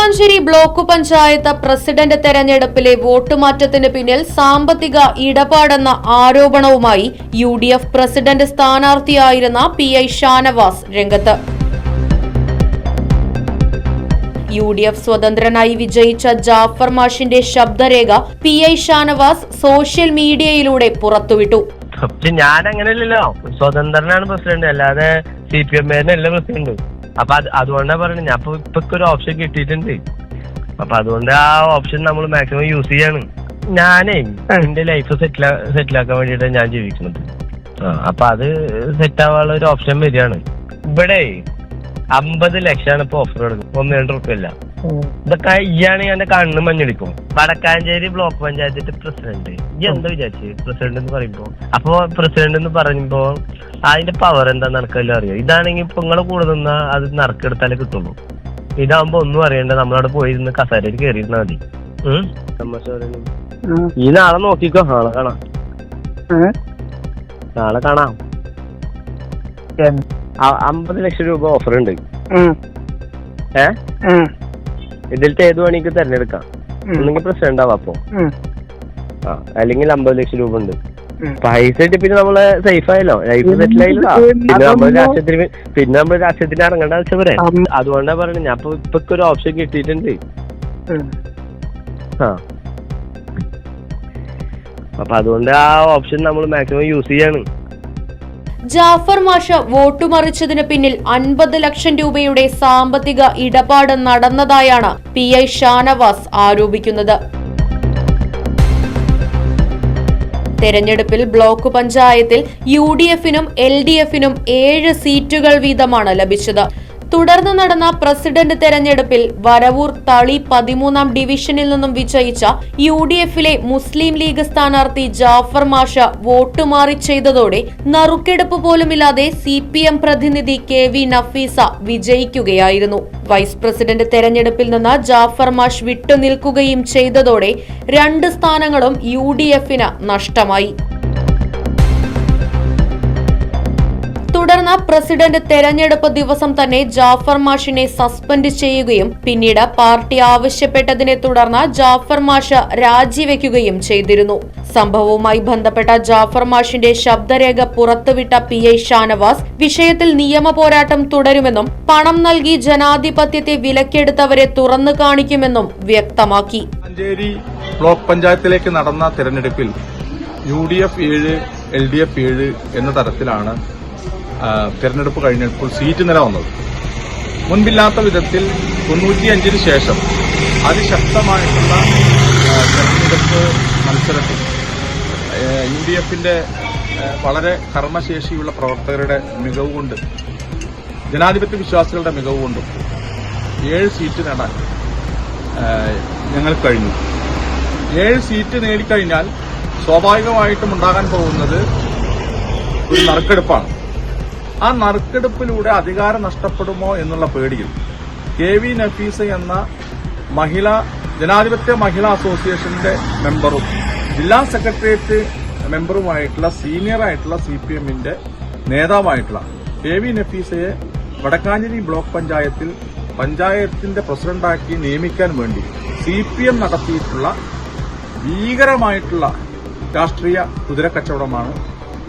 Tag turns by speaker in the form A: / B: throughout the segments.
A: Vadakkanchery block panchayat president തെരഞ്ഞെടുപ്പിലെ വോട്ടുമാറ്റത്തിന് പിന്നിൽ സാമ്പത്തിക ഇടപാടെന്ന ആരോപണവുമായി യു ഡി എഫ് പ്രസിഡന്റ് സ്ഥാനാർത്ഥിയായിരുന്ന പി ഐ ഷാനവാസ് രംഗത്ത്. യു ഡി എഫ് സ്വതന്ത്രനായി വിജയിച്ച ജാഫർ മാഷിന്റെ ശബ്ദരേഖ പി ഐ ഷാനവാസ് സോഷ്യൽ മീഡിയയിലൂടെ പുറത്തുവിട്ടു.
B: ഞാൻ അങ്ങനെയല്ലല്ലോ സ്വതന്ത്രനാണ് പ്രസിഡന്റ്. അല്ലാതെ സി പി എം പ്രസിഡന്റ്. അപ്പൊ അത് അതുകൊണ്ടാ പറയുന്നത് ഞാൻ ഇപ്പൊ ഇപ്പൊ ഒരു ഓപ്ഷൻ കിട്ടിയിട്ടുണ്ട്. അപ്പൊ അതുകൊണ്ട് ആ ഓപ്ഷൻ നമ്മൾ മാക്സിമം യൂസ് ചെയ്യാണ്. ഞാനേ എന്റെ ലൈഫ് സെറ്റിൽ സെറ്റിൽ ആക്കാൻ വേണ്ടിയിട്ടാണ് ഞാൻ ജീവിക്കുന്നത്. അപ്പൊ അത് സെറ്റ് ആവാനുള്ള ഒരു ഓപ്ഷൻ വരികയാണ്. ഇവിടെ അമ്പത് ലക്ഷമാണ് ഇപ്പൊ ഓഫർ കൊടുക്കുന്നത്. ഒന്ന് രണ്ട് റുപ്യ അല്ല. ഇതൊക്കെ ഇയാണ് എന്റെ കണ്ണ് മഞ്ഞടിക്കും വടക്കാഞ്ചേരി ബ്ലോക്ക് പഞ്ചായത്തിന്റെ പ്രസിഡന്റ്. ഈ എന്താ വിചാരിച്ചു പ്രസിഡന്റ് എന്ന് പറയുമ്പോ? അപ്പൊ പ്രസിഡന്റ് എന്ന് പറയുമ്പോ അതിന്റെ പവർ എന്താ നടക്കല്ലോ അറിയോ? ഇതാണെങ്കിൽ ഇപ്പൊ നിങ്ങളെ കൂടെ നിന്നാ അത് നറുക്കെടുത്താലേ കിട്ടുള്ളൂ. ഇതാവുമ്പോ ഒന്നും അറിയണ്ട. നമ്മളവിടെ പോയിരുന്ന് കസേരയിൽ കയറിയിരുന്നാ മതി. ഉം? ഈ നാളെ നോക്കിക്കോ. നാളെ കാണാം. നാളെ കാണാം. ആ- അമ്പത് ലക്ഷം രൂപ ഓഫർ ഉണ്ട് ഏ? ഇതിലത്തെ ഏത് വേണമെങ്കിൽ തിരഞ്ഞെടുക്കാം. ഒന്നെങ്കിൽ പ്രസിഡന്റ് ആവാം അപ്പൊ. അല്ലെങ്കിൽ അമ്പത് ലക്ഷം രൂപ ഉണ്ട്. പൈസ കിട്ടി പിന്നെ നമ്മൾ സേഫ് ആയല്ലോ. ലൈഫ് സെറ്റിൽ ആയില്ല പിന്നെ നമ്മൾ രാഷ്ട്രീയത്തിന് പിന്നെ നമ്മൾ രാഷ്ട്രീയത്തിന് ഇറങ്ങേണ്ട ആവശ്യം വരെ. അതുകൊണ്ടാ പറയുന്നത് ഞാൻ ഇപ്പൊ ഒരു ഓപ്ഷൻ കിട്ടിയിട്ടുണ്ട്. ആ. അപ്പൊ അതുകൊണ്ട് ആ ഓപ്ഷൻ നമ്മൾ മാക്സിമം യൂസ് ചെയ്യാണ്.
A: ജാഫർ മാഷ വോട്ടുമറിച്ചതിന് പിന്നിൽ അൻപത് ലക്ഷം രൂപയുടെ സാമ്പത്തിക ഇടപാട് നടന്നതായാണ് പി ഐ ഷാനവാസ് ആരോപിക്കുന്നത്. തെരഞ്ഞെടുപ്പിൽ ബ്ലോക്ക് പഞ്ചായത്തിൽ യു ഡി എഫിനും എൽ ഡി എഫിനും ഏഴ് സീറ്റുകൾ വീതമാണ് ലഭിച്ചത്. തുടർന്ന് നടന്ന പ്രസിഡന്റ് തെരഞ്ഞെടുപ്പിൽ വരവൂർ തളി പതിമൂന്നാം ഡിവിഷനിൽ നിന്നും വിജയിച്ച യു ഡി എഫിലെ മുസ്ലിം ലീഗ് സ്ഥാനാർത്ഥി ജാഫർ മാഷ വോട്ട് മാറി ചെയ്തതോടെ നറുക്കെടുപ്പ് പോലുമില്ലാതെ സി പി എം പ്രതിനിധി കെ വി നഫീസ വിജയിക്കുകയായിരുന്നു. വൈസ് പ്രസിഡന്റ് തെരഞ്ഞെടുപ്പിൽ നിന്ന് ജാഫർ മാഷ് വിട്ടുനിൽക്കുകയും ചെയ്തതോടെ രണ്ട് സ്ഥാനങ്ങളും യു ഡി എഫിന് നഷ്ടമായി. തുടർന്ന് പ്രസിഡന്റ് തെരഞ്ഞെടുപ്പ് ദിവസം തന്നെ ജാഫർ മാഷിനെ സസ്പെൻഡ് ചെയ്യുകയും പിന്നീട് പാർട്ടി ആവശ്യപ്പെട്ടതിനെ തുടർന്ന് ജാഫർ മാഷ് രാജിവെക്കുകയും ചെയ്തിരുന്നു. സംഭവവുമായി ബന്ധപ്പെട്ട ജാഫർ മാഷിന്റെ ശബ്ദരേഖ പുറത്തുവിട്ട പി ഐ ഷാനവാസ് വിഷയത്തിൽ നിയമ പോരാട്ടം തുടരുമെന്നും പണം നൽകി ജനാധിപത്യത്തെ വിലക്കെടുത്തവരെ തുറന്നു കാണിക്കുമെന്നും വ്യക്തമാക്കി.
C: മഞ്ചേരി ബ്ലോക്ക് പഞ്ചായത്തിലേക്ക് നടന്ന തെരഞ്ഞെടുപ്പിൽ യു ഡി എഫ് ഏഴ് എൽ ഡി എഫ് ഏഴ് എന്ന തരത്തിലാണ് തെരഞ്ഞെടുപ്പ് കഴിഞ്ഞപ്പോൾ സീറ്റ് നില വന്നത്. മുൻപില്ലാത്ത വിധത്തിൽ തൊണ്ണൂറ്റിയഞ്ചിന് ശേഷം അതിശക്തമായിട്ടുള്ള തെരഞ്ഞെടുപ്പ് മത്സരത്തിൽ യു ഡി എഫിന്റെ വളരെ കർമ്മശേഷിയുള്ള പ്രവർത്തകരുടെ മികവ് കൊണ്ട് ജനാധിപത്യ വിശ്വാസികളുടെ മികവ് കൊണ്ടും ഏഴ് സീറ്റ് നേടാൻ ഞങ്ങൾ കഴിഞ്ഞു. ഏഴ് സീറ്റ് നേടിക്കഴിഞ്ഞാൽ സ്വാഭാവികമായിട്ടും ഉണ്ടാകാൻ പോകുന്നത് ഒരു നറുക്കെടുപ്പാണ്. ആ നറുക്കെടുപ്പിലൂടെ അധികാരം നഷ്ടപ്പെടുമോ എന്നുള്ള പേടിയിൽ കെ വി നഫീസ എന്ന മഹിളാ ജനാധിപത്യ മഹിളാ അസോസിയേഷന്റെ മെമ്പറും ജില്ലാ സെക്രട്ടേറിയറ്റ് മെമ്പറുമായിട്ടുള്ള സീനിയർ ആയിട്ടുള്ള സി പി എമ്മിന്റെ നേതാവായിട്ടുള്ള കെ വി നഫീസയെ വടക്കാഞ്ചേരി ബ്ലോക്ക് പഞ്ചായത്തിൽ പഞ്ചായത്തിന്റെ പ്രസിഡന്റാക്കി നിയമിക്കാൻ വേണ്ടി സി പി എം നടത്തിയിട്ടുള്ള ഭീകരമായിട്ടുള്ള രാഷ്ട്രീയ കുതിരക്കച്ചവടമാണ്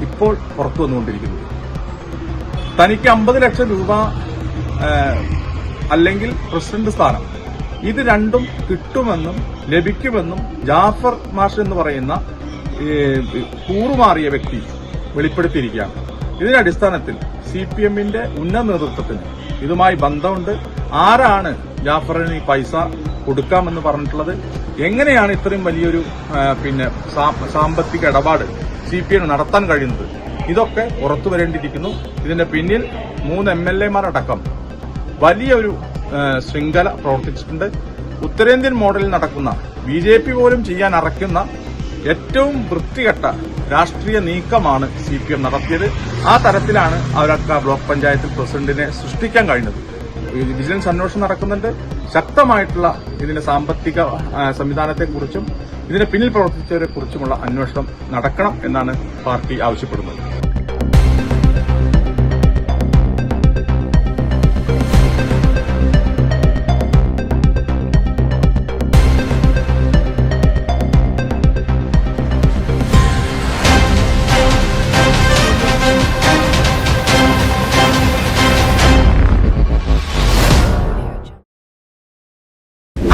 C: ഇപ്പോൾ പുറത്തു വന്നുകൊണ്ടിരിക്കുന്നത്. തനിക്ക് അമ്പത് ലക്ഷം രൂപ അല്ലെങ്കിൽ പ്രസിഡന്റ് സ്ഥാനം. ഇത് രണ്ടും കിട്ടുമെന്നും ലഭിക്കുമെന്നും ജാഫർ മാഷ് എന്ന് പറയുന്ന കൂറുമാറിയ വ്യക്തി വെളിപ്പെടുത്തിയിരിക്കുകയാണ്. ഇതിന്റെ അടിസ്ഥാനത്തിൽ സി പി എമ്മിന്റെ ഉന്നത നേതൃത്വത്തിന് ഇതുമായി ബന്ധമുണ്ട്. ആരാണ് ജാഫറിന് ഈ പൈസ കൊടുക്കാമെന്ന് പറഞ്ഞിട്ടുള്ളത്? എങ്ങനെയാണ് ഇത്രയും വലിയൊരു പിന്നെ സാമ്പത്തിക ഇടപാട് സി പി എം നടത്താൻ കഴിയുന്നത്? ഇതൊക്കെ പുറത്തു വരേണ്ടിയിരിക്കുന്നു. ഇതിന്റെ പിന്നിൽ മൂന്ന് എം എൽ എമാരടക്കം വലിയൊരു ശൃംഖല പ്രവർത്തിച്ചിട്ടുണ്ട്. ഉത്തരേന്ത്യൻ മോഡലിൽ നടക്കുന്ന ബി ജെ പി പോലും ചെയ്യാൻ അറയ്ക്കുന്ന ഏറ്റവും വൃത്തികെട്ട രാഷ്ട്രീയ നീക്കമാണ് സി പി എം നടത്തിയത്. ആ തരത്തിലാണ് അവരൊക്കെ ബ്ലോക്ക് പഞ്ചായത്തിൽ പ്രസിഡന്റിനെ സൃഷ്ടിക്കാൻ കഴിഞ്ഞത്. വിജിലൻസ് അന്വേഷണം നടക്കുന്നുണ്ട്. ശക്തമായിട്ടുള്ള ഇതിന്റെ സാമ്പത്തിക സംവിധാനത്തെക്കുറിച്ചും ഇതിന് പിന്നിൽ പ്രവർത്തിച്ചവരെ കുറിച്ചുമുള്ള അന്വേഷണം നടക്കണം എന്നാണ് പാർട്ടി ആവശ്യപ്പെടുന്നത്.